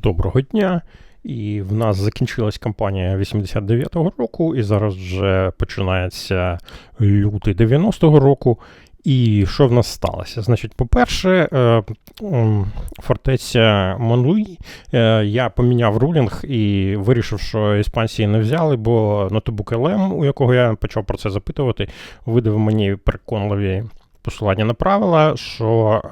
Доброго дня. І в нас закінчилась кампанія 89-го року, і зараз вже починається лютий 90-го року. І що в нас сталося? Значить, по-перше, е, фортеця Монлуї, е, я поміняв рулінг і вирішив, що іспанці не взяли, бо ноутбук LM, у якого я почав про це запитувати, видав мені переконливі посилання на правила, що.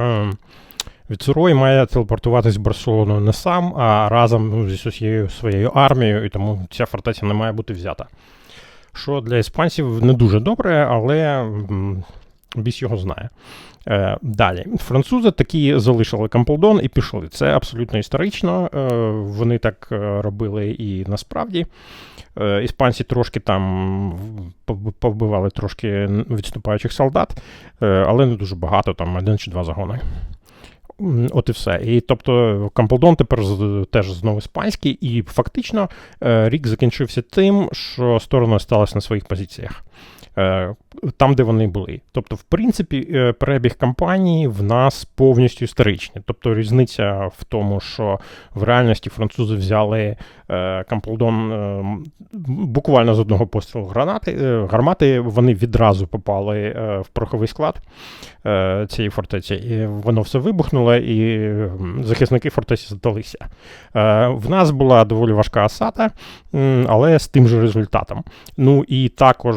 Віцерой має телепортуватись в Барселону не сам, а разом ну, зі усією своєю армією, і тому ця фортеця не має бути взята. Що для іспанців не дуже добре, але біс його знає. Е, далі, французи такі залишили Камплдон і пішли. Це абсолютно історично. Е, вони так е, робили і насправді. Е, іспанці трошки там повбивали трошки відступаючих солдат, е, але не дуже багато, там один чи два загони. От і все. І тобто Камплдон тепер теж знову іспанський, і фактично е, рік закінчився тим, що сторони сталися на своїх позиціях. Е, Там, де вони були. Тобто, в принципі, е, перебіг кампанії в нас повністю історичний. Тобто різниця в тому, що в реальності французи взяли е, Камплдон буквально з одного пострілу гранати, гармати, вони відразу попали в пороховий склад цієї фортеці, і воно все вибухнуло, і захисники фортеці здалися. В нас була доволі важка осада, але з тим же результатом. Ну і також.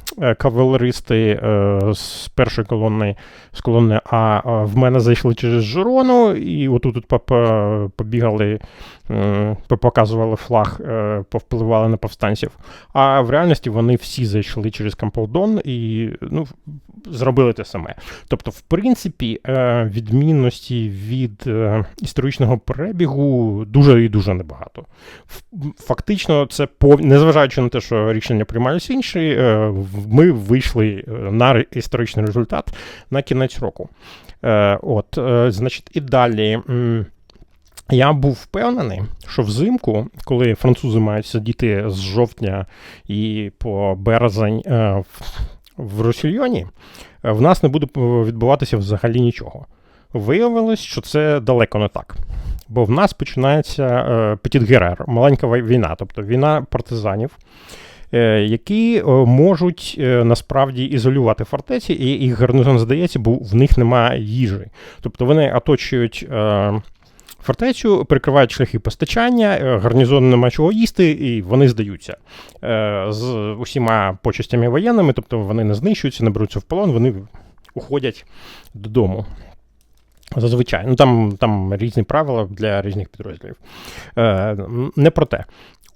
Кавалеристи е, з першої колони, з колони А е, в мене зайшли через Жирону, і отут тут поп- побігали, показували флаг, е, повпливали на повстанців. А в реальності вони всі зайшли через Камполдон і ну, зробили те саме. Тобто, в принципі, е, відмінності від е, історичного перебігу дуже і дуже небагато. Фактично, це пов... незважаючи на те, що рішення приймалися інші, е, ми вийшли е, на історичний результат на кінець року. Е, От, е, значить, і далі. Я був впевнений, що взимку, коли французи мають сидіти з жовтня і по березень в- Росільйоні, в нас не буде відбуватися взагалі нічого. Виявилось, що це далеко не так. Бо в нас починається Петіт Герер, маленька війна, тобто війна партизанів, які е, можуть е, насправді ізолювати фортеці, і їх гарнізон здається, бо в них немає їжі. Тобто вони оточують. Е, Фортецю прикривають шляхи постачання, е, гарнізону нема чого їсти, і вони здаються е, з усіма почестями воєнними, тобто вони не знищуються, не беруться в полон, вони уходять додому. Зазвичай. Ну там, там різні правила для різних підрозділів. Е, не про те.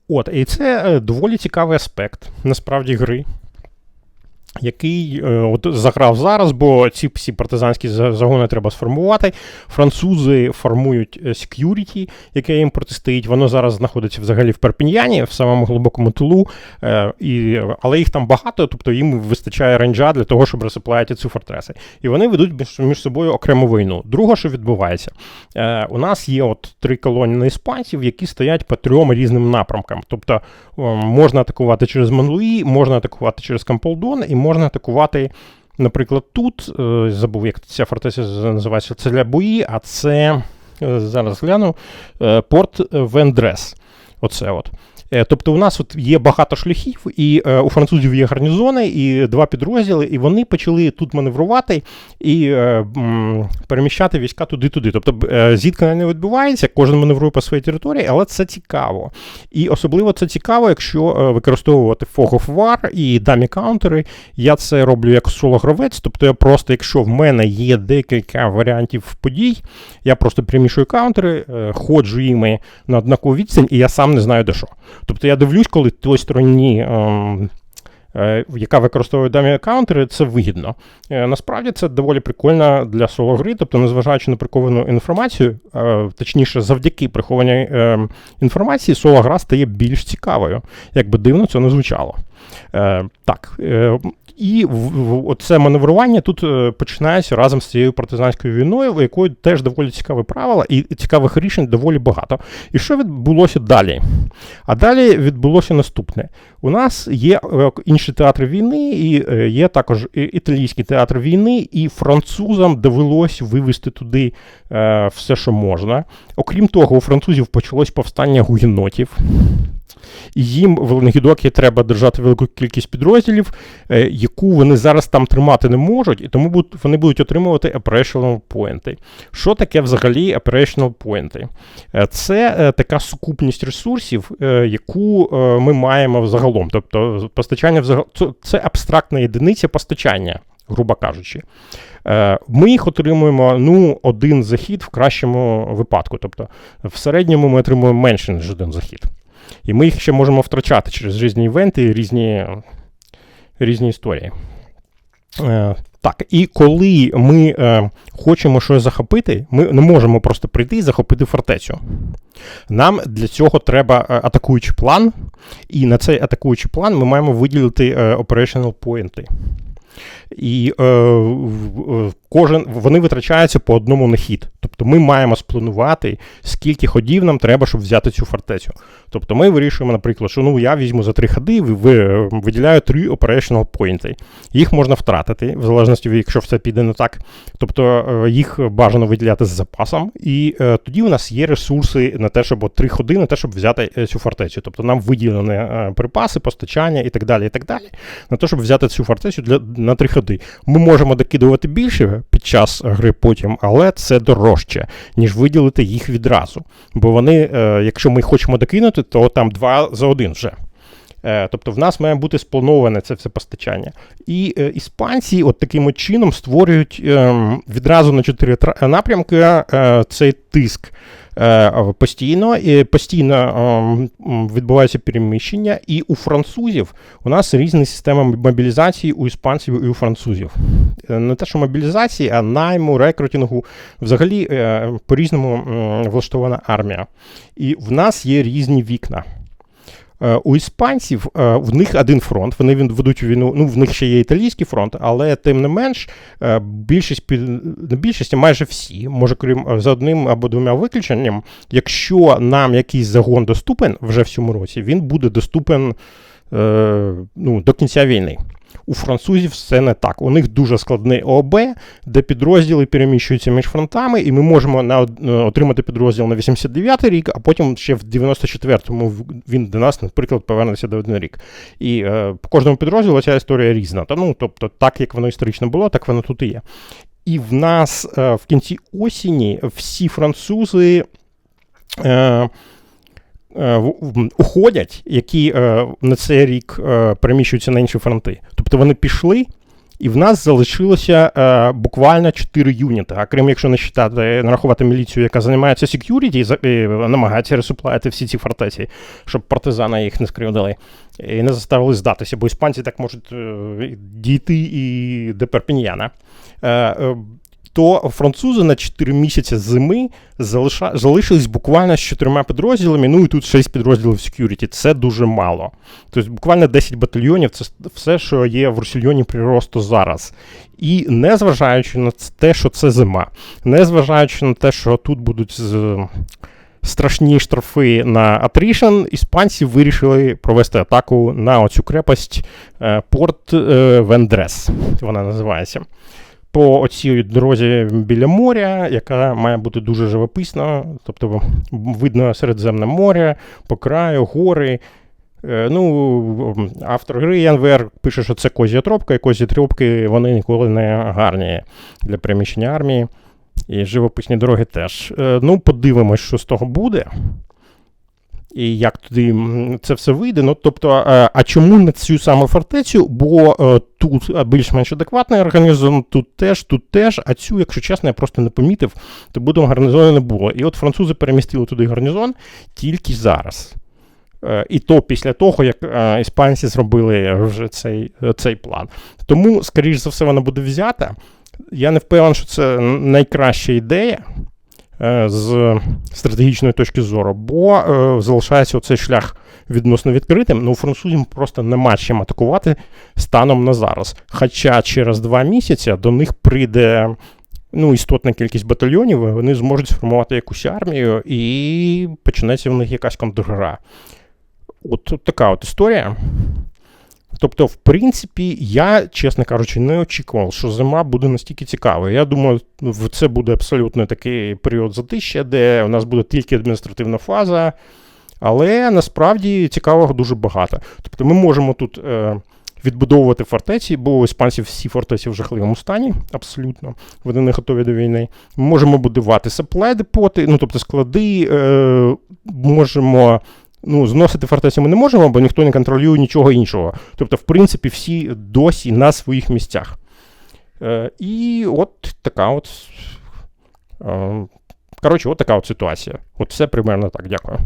От, і це е, доволі цікавий аспект насправді гри. Який е, от заграв зараз, бо ці всі партизанські за- загони треба сформувати. Французи формують е, security, яке їм протистоїть. Воно зараз знаходиться взагалі в Перпіньяні, в самому глибокому тилу, е, і, але їх там багато, тобто їм вистачає ренджа для того, щоб розсиплати ці фортреси. І вони ведуть між, собою окрему війну. Друге, що відбувається, у нас є от три колонії іспанців, які стоять по трьом різним напрямкам. Тобто можна атакувати через Монлуї, можна атакувати через Камполдон і можна атакувати. Наприклад, тут е, забув, як ця фортеця називається. Це для бої, а це е, зараз гляну е, порт Вендрес. Оце от. Е, Тобто у нас от є багато шляхів, і е, у французів є гарнізони, і два підрозділи, і вони почали тут маневрувати і е, переміщати війська туди-туди. Тобто зіткнення не відбувається, кожен маневрує по своїй території, але це цікаво. І особливо це цікаво, якщо використовувати Fog of War і дамі каунтери. Я це роблю як соло-гравець, тобто я просто, якщо в мене є декілька варіантів подій, я просто перемішую каунтери, ходжу їми на однакову відстань, і я сам не знаю де що. Тобто я дивлюсь, коли той стороні. ем, е, Яка використовує дамі каунтери, це вигідно. Е, Насправді це доволі прикольно для соло гри, тобто, незважаючи на приховану інформацію, е, точніше, завдяки прихованій е, інформації, соло гра стає більш цікавою. Як би дивно це не звучало. Так, І оце маневрування тут е, починається разом з цією партизанською війною, в якої теж доволі цікаві правила, і цікавих рішень доволі багато. І що відбулося далі? А далі відбулося наступне: у нас є е, інші театри війни, і е, є також італійський театр війни, і французам довелось вивести туди все, що можна. Окрім того, у французів почалось повстання гуєнотів. І їм в Ленгідокі треба держати велику кількість підрозділів, е, яку вони зараз там тримати не можуть, і тому будуть, вони будуть отримувати operational points. Що таке взагалі operational points? Е, Це е, така сукупність ресурсів, яку ми маємо загалом. Тобто постачання взагал... це- абстрактна єдиниця постачання, грубо кажучи. Ми їх отримуємо ну, один захід в кращому випадку. Тобто в середньому ми отримуємо менше, ніж один захід. І ми їх ще можемо втрачати через різні івенти різні, різні історії. Е, так, і коли ми е, хочемо щось захопити, ми не можемо просто прийти і захопити фортецю. Нам для цього треба е, атакуючий план, і на цей атакуючий план ми маємо виділити е, operational points. І е, в- кожен, вони витрачаються по одному на хід. Тобто ми маємо спланувати, скільки ходів нам треба, щоб взяти цю фортецю. Тобто ми вирішуємо, наприклад, що ну я візьму за три ходи, ви- ви- виділяю три operational points. Їх можна втратити, в залежності якщо все піде не так. Тобто е, їх бажано виділяти з запасом, і е, тоді у нас є ресурси на те, щоб три ходи, на те, щоб взяти е, цю фортецю. Тобто нам виділені е, припаси, постачання і так далі, і так далі, на те, щоб взяти цю фортецю для, на три ходи. Ми можемо докидувати більше під час гри потім, але це дорожче, ніж виділити їх відразу. Бо вони, е, якщо ми хочемо докинути, то там два за один вже. Е, Тобто в нас має бути сплановане це все постачання. І е, іспанці от таким от чином створюють е, відразу на чотири напрямки е, цей тиск. Е, Постійно і постійно відбуваються відбувається переміщення, і у французів у нас різні системи мобілізації у іспанців і у французів. Е, Не те, що мобілізації, а найму, рекрутингу, взагалі е, по-різному влаштована армія. І в нас є різні вікна. Е, У іспанців е, в них один фронт. Вони ведуть війну. Ну, в них ще є італійський фронт, але тим не менш, е, більшість більшість, майже всі, може, крім за одним або двома виключенням, якщо нам якийсь загон доступен вже в цьому році, він буде доступен ну, до кінця війни. У французів все не так. У них дуже складний ООБ, де підрозділи переміщуються між фронтами, і ми можемо на, е, отримати підрозділ на 89-й рік, а потім ще в 94-му він до нас, наприклад, повернеться до один рік. І е, по кожному підрозділу ця історія різна. Та, ну, тобто, так як воно історично було, так воно тут і є. І в нас е, в кінці осені всі французи. Е, е, уходять, які е, на цей рік переміщуються на інші фронти. Тобто вони пішли, і в нас залишилося е, буквально 4 юніти. А крім якщо не считати, нарахувати міліцію, яка займається security, і намагається ресуплати всі ці фортеці, щоб партизани їх не скривдили і не заставили здатися, бо іспанці так можуть е, дійти і до Перпіньяна. Е, е, то французи на 4 місяці зими залиша, залишились буквально з чотирма підрозділами, ну і тут 6 підрозділів security. Це дуже мало. Тобто буквально 10 батальйонів це все, що є в Русільйоні приросту зараз. І незважаючи на те, що це зима, незважаючи на те, що тут будуть з- страшні штрафи на атрішн, іспанці вирішили провести атаку на оцю крепость е, Порт е, Вендрес. Вона називається по оцій дорозі біля моря, яка має бути дуже живописна, тобто видно Середземне море, по краю, гори. Е, Ну, автор гри Янвер пише, що це козя тропка, і козі тропки вони ніколи не гарні для переміщення армії. І живописні дороги теж. Е, Ну, подивимось, що з того буде. І як туди це все вийде. Ну, тобто, е, а чому не цю саму фортецю? Бо е, тут е, більш-менш адекватний гарнізон, тут теж, тут теж, а цю, якщо чесно, я просто не помітив, то будемо гарнізону не було. І от французи перемістили туди гарнізон тільки зараз. І то після того, як іспанці зробили вже цей, цей план. Тому, скоріш за все, вона буде взята. Я не впевнений, що це найкраща ідея. Е, з стратегічної точки зору, бо е, залишається оцей шлях відносно відкритим. Ну, французам просто нема чим атакувати станом на зараз. Хоча через два місяці до них прийде ну, істотна кількість батальйонів, вони зможуть сформувати якусь армію, і почнеться в них якась контргра. От, от така от історія. Тобто, в принципі, я, чесно кажучи, не очікував, що зима буде настільки цікавою. Я думаю, це буде абсолютно такий період затища, де у нас буде тільки адміністративна фаза, але насправді цікавого дуже багато. Тобто ми можемо тут е, відбудовувати фортеці, бо у іспанців всі фортеці в жахливому стані, абсолютно. Вони не готові до війни. Ми можемо будувати supply депоти, ну тобто склади, е, можемо. Ну, зносити фортеці ми не можемо, бо ніхто не контролює нічого іншого. Тобто, в принципі, всі досі на своїх місцях. Е, і от така от. Е, коротше, от така от ситуація. От все примерно так. Дякую.